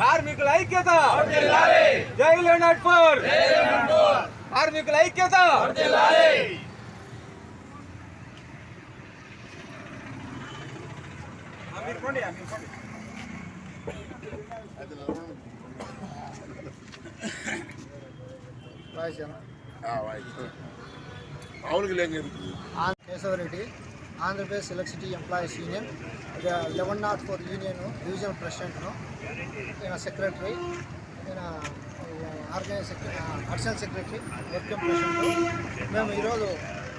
కార్మికుల ఐక్యత. జై లెనాడ్ ఫోర్. కార్మికుల ఐక్యత. అవును Keshava Reddy. Andhra Pradesh electricity employees union eleven nought four union divisional ప్రెసిడెంట్ను ఈయన సెక్రటరీ ఈయన organize additional secretary working president మేము ఈరోజు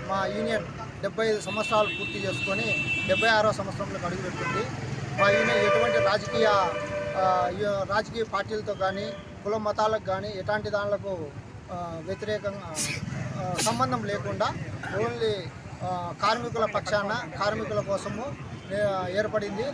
మా యూనియన్ డెబ్బై ఐదు సంవత్సరాలు పూర్తి చేసుకొని డెబ్బై ఆరో సంవత్సరంలోకి అడుగుపెట్టింది మా యూనియన్ ఎటువంటి రాజకీయ రాజకీయ పార్టీలతో కానీ కుల మతాలకు కానీ ఎలాంటి దానిలకు వ్యతిరేకంగా సంబంధం లేకుండా ఓన్లీ కార్మికుల పక్షాన కార్మికుల కోసము ఏర్పడింది.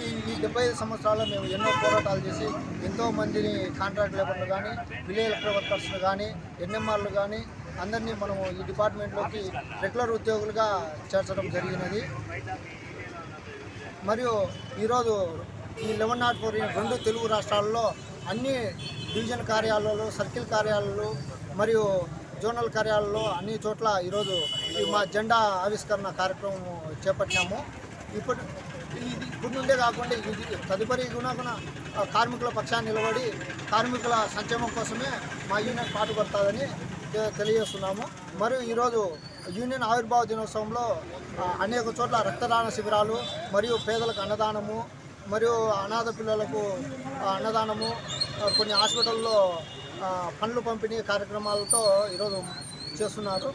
ఈ ఈ డెబ్బై ఐదు సంవత్సరాల్లో మేము ఎన్నో పోరాటాలు చేసి ఎంతోమందిని కాంట్రాక్ట్ లేబర్లు కానీ విలేజ్ వర్కర్స్లు కానీ ఎన్ఎంఆర్లు కానీ అందరినీ మనము ఈ డిపార్ట్మెంట్లోకి రెగ్యులర్ ఉద్యోగులుగా చేర్చడం జరిగినది. మరియు ఈరోజు ఈ లెవెన్ నాట్ ఫోర్ రెండు తెలుగు రాష్ట్రాల్లో అన్ని డివిజన్ కార్యాలయాలు సర్కిల్ కార్యాలయాలు మరియు జోనల్ కార్యాలయాల్లో అన్ని చోట్ల ఈరోజు మా జెండా ఆవిష్కరణ కార్యక్రమం చేపట్టినాము. ఇప్పుడు ఇది ఇప్పుడు నుండే కాకుండా ఇది తదుపరి కూడా కార్మికుల పక్షాన్ని నిలబడి కార్మికుల సంక్షేమం కోసమే మా యూనియన్ పాటుపడుతుందని తె- తెలియజేస్తున్నాము. మరియు ఈరోజు యూనియన్ ఆవిర్భావ దినోత్సవంలో అనేక చోట్ల రక్తదాన శిబిరాలు మరియు పేదలకు అన్నదానము మరియు అనాథ పిల్లలకు అన్నదానము కొన్ని హాస్పిటల్లో పండ్లు పంపిణీ కార్యక్రమాలతో ఈరోజు చేస్తున్నారు.